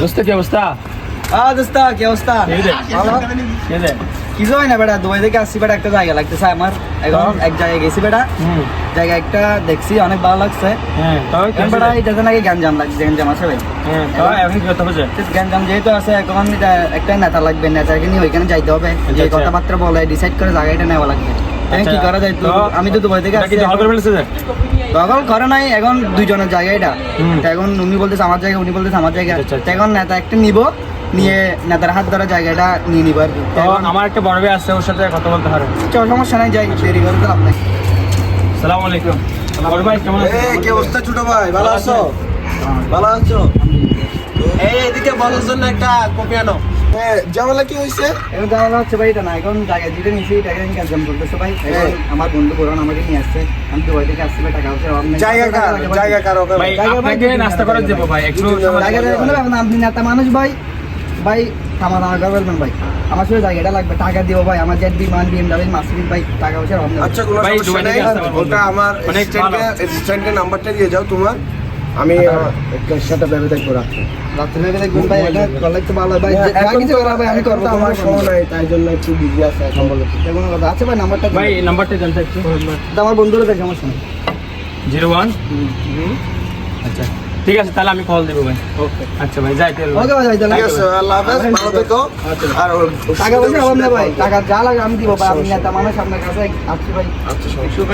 দোস্ত কি অবস্থা? আহ দোস্তা কি অবস্থা? কিছু হয় না বেটা দুবাই থেকে আসছি বেটা একটা জায়গা লাগতেছে আমার। এখন এক জায়গায় গেছি বেটা। জায়গা একটা দেখছি অনেক ভালো লাগছে। বেটা এটাতে নাকি গ্যাঞ্জাম লাগছে গ্যাঞ্জাম আছে ভাই। গ্যাঞ্জাম যেহেতু আছে এখন একটা নেতা লাগবে নেতাকে নিয়ে ওইখানে যাইতে হবে। যে আচ্ছা। কথাবার্তা বলে ডিসাইড করে জায়গাটা নেওয়া লাগবে। কি করা যায়? তো আমি তো দুবাই থেকে আসছি দখল করে নাই এখন দুইজনের জায়গা এটা। এখন উনি বলতেছে আমার জায়গা উনি বলতেছে আমার জায়গা আচ্ছা, আচ্ছা। এখন নেতা একটা নিব নিয়ে নেতার হাত ধরা জায়গাটা নিয়ে নিব আর আমার একটা বড় ভাই আছে ওর সাথে কথা বলতে হবে। চল সমস্যা নাই যাই দেরি করে তো নাই। সালাম আলাইকুম। বড় ভাই কেমন আছেন? এই কি অবস্থা ছোট ভাই? ভালো আছো? ভালো আছো? এই এদিকে বলার জন্য একটা কপি আনো। হ্যাঁ জামালা কি হয়েছে এখন জানা হচ্ছে ভাই এটা না এখন জায়গা দিতে নিয়েছি টাকা নিয়ে কাজ করতেছে ভাই। এখন হ্যাঁ। আমার বন্ধু পুরান আমাকে নিয়ে আসছে আমি দুবাই থেকে আসছি ভাই টাকা পয়সা অভাব নেই। জায়গা কার? জায়গা কার ভাই জায়গা ভাই আপনাকে নাস্তা টাকা করে দেবো। ভাই। একটু জায়গা কোনো না, আপনি নেতা মানুষ ভাই ভাই থামা করে বলবেন ভাই। আমার সাথে জায়গাটা লাগবে টাকা দিব ভাই আমার জেড বিমান বিএমডাব্লিউ মার্সিডিজ ভাই টাকা পয়সা আচ্ছা কোনো সমস্যা নেই। ওটা আমার অনেক অ্যাসিস্ট্যান্টের নাম্বারটা দিয়ে যাও তোমার। আমি সাথে ভেবে দেখব রাত্রে। ভেবে দেখবেন ভাই এটা করলে একটু ভালো ভাই যা কিছু করা ভাই আমি করব আমার সময় নাই। তাই জন্য একটু বিজি আছে এখন বলো কোনো কথা আছে ভাই নাম্বারটা ভাই নাম্বারটা জানতে একটু। আমার বন্ধুরা নেই জিরো ওয়ান? আচ্ছা। ঠিক আছে তাহলে আমি কল দেবো ভাই। ওকে। আচ্ছা ভাই যাই তাহলে। ওকে ভাই ঠিক আছে আল্লাহ হাফেজ ভালো থেকো। আর টাকা পয়সা ভাই। টাকা যা লাগে আমি দিব ভাই আপনি নেতা মানুষ আপনার কাছে আসছি ভাই। আচ্ছা সমস্যা নেই।